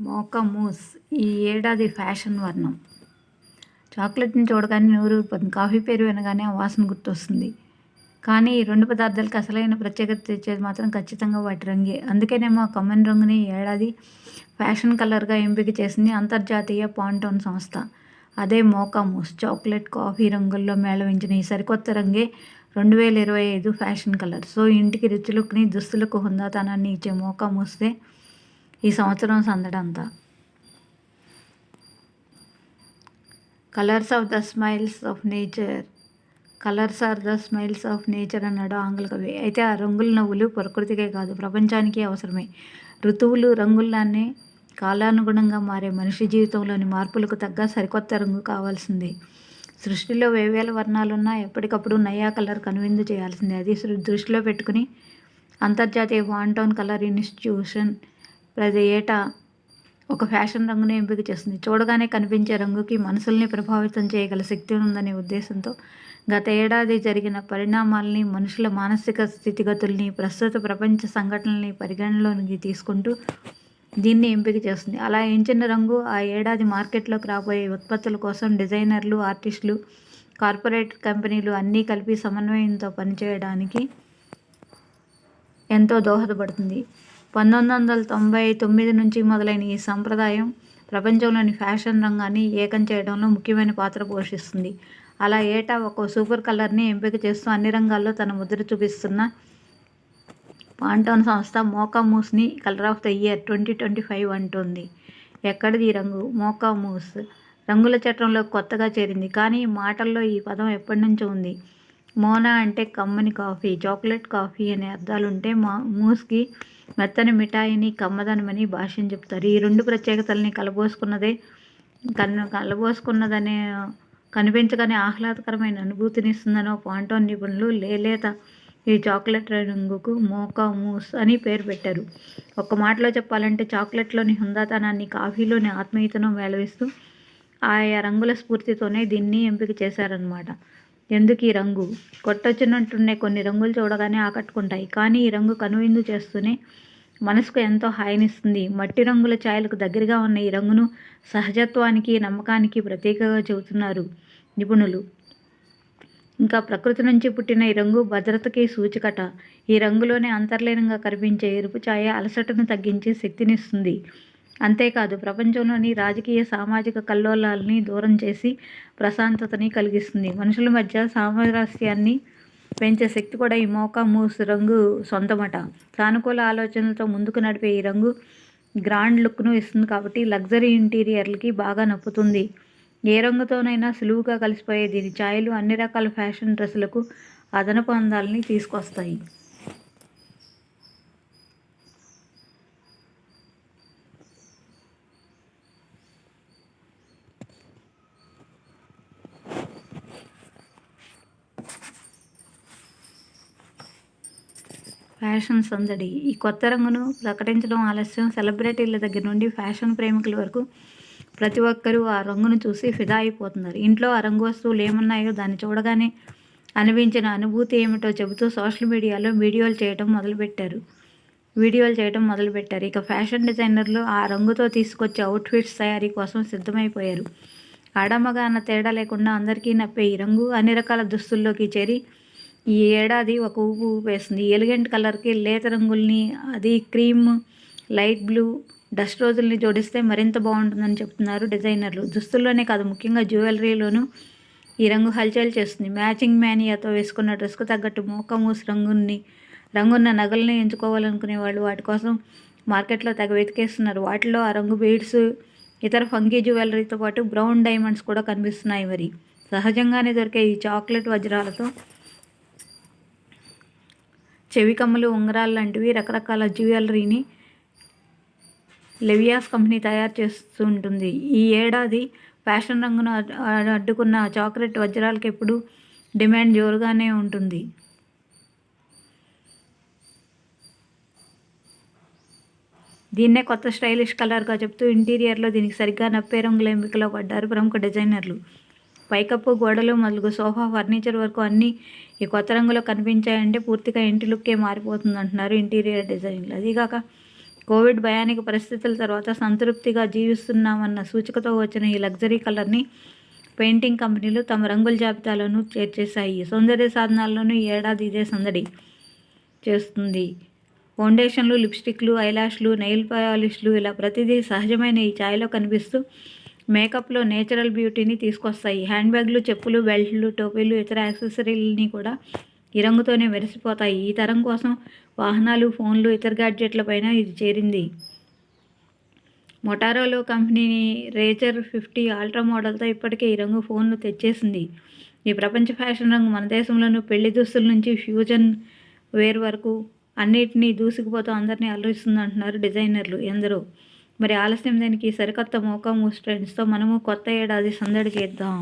మోకా మూస్ ఈ ఏడాది ఫ్యాషన్ వర్ణం. చాక్లెట్ని చూడగానే నూరు ఊరిపోతుంది కాఫీ పేరు వినగానే ఆ వాసన గుర్తొస్తుంది. కానీ ఈ రెండు పదార్థాలకు అసలైన ప్రత్యేకత తెచ్చేది మాత్రం ఖచ్చితంగా వాటి రంగే. అందుకేనేమో ఆ కమ్మని రంగుని ఏడాది ఫ్యాషన్ కలర్గా ఎంపిక చేసింది అంతర్జాతీయ పాంటోన్ సంస్థ. అదే మోకా మూస్ చాక్లెట్ కాఫీ రంగుల్లో మేళవించిన ఈ సరికొత్త రంగే రెండు వేల ఇరవై ఐదు ఫ్యాషన్ కలర్. సో ఇంటికి రుచులుకుని దుస్తులకు హుందాతనాన్ని ఇచ్చే మోకా మూస్తే ఈ సంవత్సరం సందడంతా. Colours of the smiles of nature colours are the smiles of nature అన్నాడు ఆంగ్ల కవి. అయితే ఆ రంగుల నవ్వులు ప్రకృతికే కాదు ప్రపంచానికి అవసరమే. ఋతువులు రంగుల్లానే కాలానుగుణంగా మారే మనిషి జీవితంలోని మార్పులకు తగ్గ సరికొత్త రంగు కావాల్సిందే. సృష్టిలో వేవేల వర్ణాలున్నా ఎప్పటికప్పుడు నయా కలర్ కనువిందు చేయాల్సిందే. అది దృష్టిలో పెట్టుకుని అంతర్జాతీయ వాంటోన్ కలర్ ఇన్స్టిట్యూషన్ ప్రతి ఏటా ఒక ఫ్యాషన్ రంగుని ఎంపిక చేస్తుంది. చూడగానే కనిపించే రంగుకి మనసుల్ని ప్రభావితం చేయగల శక్తి ఉందనే ఉద్దేశంతో గత ఏడాది జరిగిన పరిణామాల్ని మనుషుల మానసిక స్థితిగతుల్ని ప్రస్తుత ప్రపంచ సంఘటనల్ని పరిగణలోనికి తీసుకుంటూ దీన్ని ఎంపిక చేస్తుంది. అలా ఎంచిన రంగు ఆ ఏడాది మార్కెట్లోకి రాబోయే ఉత్పత్తుల కోసం డిజైనర్లు ఆర్టిస్టులు కార్పొరేట్ కంపెనీలు అన్నీ కలిపి సమన్వయంతో పనిచేయడానికి ఎంతో దోహదపడుతుంది. పంతొమ్మిది వందల తొంభై తొమ్మిది నుంచి మొదలైన ఈ సంప్రదాయం ప్రపంచంలోని ఫ్యాషన్ రంగాన్ని ఏకం చేయడంలో ముఖ్యమైన పాత్ర పోషిస్తుంది. అలా ఏటా ఒక సూపర్ కలర్ని ఎంపిక చేస్తూ అన్ని రంగాల్లో తన ముద్ర చూపిస్తున్న పాంటోన్ సంస్థ mocha మూస్ని colour of the year twenty twenty five అంటుంది. ఎక్కడిది ఈ రంగు? మోకా మూస్. రంగుల చట్రంలో కొత్తగా చేరింది కానీ మాటల్లో ఈ పదం ఎప్పటి నుంచో ఉంది. మోనా అంటే కమ్మని కాఫీ చాక్లెట్ కాఫీ అనే అర్థాలుంటే మా మూస్కి మెత్తని మిఠాయిని కమ్మదనమని భాష్యం చెప్తారు. ఈ రెండు ప్రత్యేకతల్ని కలబోసుకున్నదే కన్ను కలబోసుకున్నదనే కనిపించగానే ఆహ్లాదకరమైన అనుభూతినిస్తుందనో పాంటోన్ నిపుణులు లేలేత ఈ చాక్లెట్ రంగుకు మోకా మూస్ అని పేరు పెట్టారు. ఒక్క మాటలో చెప్పాలంటే చాక్లెట్లోని హుందాతనాన్ని కాఫీలోని ఆత్మీయతను మేళవిస్తూ ఆయా రంగుల స్ఫూర్తితోనే దీన్ని ఎంపిక చేశారనమాట ఎందుకు ఈ రంగు? కొట్టొచ్చినట్టున్నే కొన్ని రంగులు చూడగానే ఆకట్టుకుంటాయి. కానీ ఈ రంగు కనువిందు చేస్తూనే మనసుకు ఎంతో హాయినిస్తుంది. మట్టి రంగుల ఛాయలకు దగ్గరగా ఉన్న ఈ రంగును సహజత్వానికి నమ్మకానికి ప్రతీకగా చెబుతున్నారు నిపుణులు. ఇంకా ప్రకృతి నుంచి పుట్టిన ఈ రంగు భద్రతకి సూచికట. ఈ రంగులోనే అంతర్లీనంగా కనిపించే ఎరుపు ఛాయ అలసటను తగ్గించి శక్తినిస్తుంది. అంతేకాదు ప్రపంచంలోని రాజకీయ సామాజిక కల్లోలాల్ని దూరం చేసి ప్రశాంతతని కలిగిస్తుంది. మనుషుల మధ్య సామరస్యాన్ని పెంచే శక్తి కూడా ఈ మోకా మూస్ రంగు సొంతమట. సానుకూల ఆలోచనలతో ముందుకు నడిపే ఈ రంగు గ్రాండ్ లుక్ను ఇస్తుంది కాబట్టి లగ్జరీ ఇంటీరియర్లకి బాగా నప్పుతుంది. ఏ రంగుతోనైనా సులువుగా కలిసిపోయే దీని ఛాయలు అన్ని రకాల ఫ్యాషన్ డ్రెస్సులకు అదనపు అందాలని తీసుకొస్తాయి. ఫ్యాషన్ సందడి. ఈ కొత్త రంగును ప్రకటించడం ఆలస్యం. సెలబ్రిటీల దగ్గర నుండి ఫ్యాషన్ ప్రేమికుల వరకు ప్రతి ఒక్కరూ ఆ రంగును చూసి ఫిదా అయిపోతున్నారు. ఇంట్లో ఆ రంగు వస్తువులు ఏమున్నాయో దాన్ని చూడగానే అనిపించిన అనుభూతి ఏమిటో చెబుతూ సోషల్ మీడియాలో వీడియోలు చేయడం మొదలుపెట్టారు. వీడియోలు చేయడం మొదలుపెట్టారు. ఇక ఫ్యాషన్ డిజైనర్లు ఆ రంగుతో తీసుకొచ్చే అవుట్ఫిట్స్ తయారీ కోసం సిద్ధమైపోయారు. ఆడమగ అన్న తేడా లేకుండా అందరికీ నప్పే ఈ రంగు అన్ని రకాల దుస్తుల్లోకి చేరి ఈ ఏడాది ఒక ఊపు ఊపేస్తుంది. ఎలిగెంట్ కలర్కి లేత రంగుల్ని అది క్రీమ్ లైట్ బ్లూ డస్ట్ రోజుల్ని జోడిస్తే మరింత బాగుంటుందని చెప్తున్నారు డిజైనర్లు. దుస్తుల్లోనే కాదు ముఖ్యంగా జ్యువెలరీలోనూ ఈ రంగు హల్చల్ చేస్తుంది. మ్యాచింగ్ మేనియాతో వేసుకున్న డ్రెస్కు తగ్గట్టు మోకమూస్ రంగుని రంగున్న నగల్ని ఎంచుకోవాలనుకునే వాళ్ళు వాటి కోసం మార్కెట్లో తెగ వెతికేస్తున్నారు. వాటిలో ఆ రంగు బీడ్స్ ఇతర ఫంకీ జ్యువెలరీతో పాటు బ్రౌన్ డైమండ్స్ కూడా కనిపిస్తున్నాయి మరి. సహజంగానే దొరికే ఈ చాక్లెట్ వజ్రాలతో చెవి కమ్మలు ఉంగరాలు లాంటివి రకరకాల జ్యువెలరీని లెవియాస్ కంపెనీ తయారు చేస్తుంటుంది. ఈ ఏడాది ఫ్యాషన్ రంగును అడ్డుకున్న చాక్లెట్ వజ్రాలకు ఎప్పుడు డిమాండ్ జోరుగానే ఉంటుంది. దీన్నే కొత్త స్టైలిష్ కలర్గా చెప్తూ ఇంటీరియర్లో దీనికి సరిగ్గా నప్పే రంగుల ఎంపికలో పడ్డారు ప్రముఖ డిజైనర్లు. పైకప్పు గోడలు మొదలుగు సోఫా ఫర్నిచర్ వరకు అన్నీ ఈ కొత్త రంగులో కనిపించాయంటే పూర్తిగా ఇంటి లుక్కే మారిపోతుంది అంటున్నారు ఇంటీరియర్ డిజైన్లు అదీగాక కోవిడ్ భయానిక పరిస్థితుల తర్వాత సంతృప్తిగా జీవిస్తున్నామన్న సూచికతో వచ్చిన ఈ లగ్జరీ కలర్ని పెయింటింగ్ కంపెనీలు తమ రంగుల జాబితాలను చేర్చేశాయి. సౌందర్య సాధనాల్లోనూ ఈ ఏడాది ఇదే సందడి చేస్తుంది. ఫౌండేషన్లు లిప్స్టిక్లు ఐలాష్లు నెయిల్ పాలిష్లు ఇలా ప్రతిదీ సహజమైన ఈ ఛాయలో కనిపిస్తూ మేకప్లో నేచురల్ బ్యూటీని తీసుకొస్తాయి. హ్యాండ్ బ్యాగ్లు చెప్పులు బెల్ట్లు టోపీలు ఇతర యాక్సెసరీలని కూడా ఈ రంగుతోనే మెరిసిపోతాయి. ఈ తరం కోసం వాహనాలు ఫోన్లు ఇతర గ్యాడ్జెట్లపైన ఇది చేరింది. మొటారోలో కంపెనీని రేజర్ ఫిఫ్టీ అల్ట్రా మోడల్తో ఇప్పటికే ఈ రంగు ఫోన్ను తెచ్చేసింది. ఈ ప్రపంచ ఫ్యాషన్ రంగు మన దేశంలోనూ పెళ్ళి దుస్తుల నుంచి ఫ్యూజన్ వేర్ వరకు అన్నిటినీ దూసుకుపోతూ అందరినీ అలరిస్తుంది అంటున్నారు డిజైనర్లు ఎందరో. మరి ఆలస్యం దానికి సరికొత్త మోకా మూస్ ఫ్రెండ్స్తో మనము కొత్త ఏడాది సందడి చేద్దాం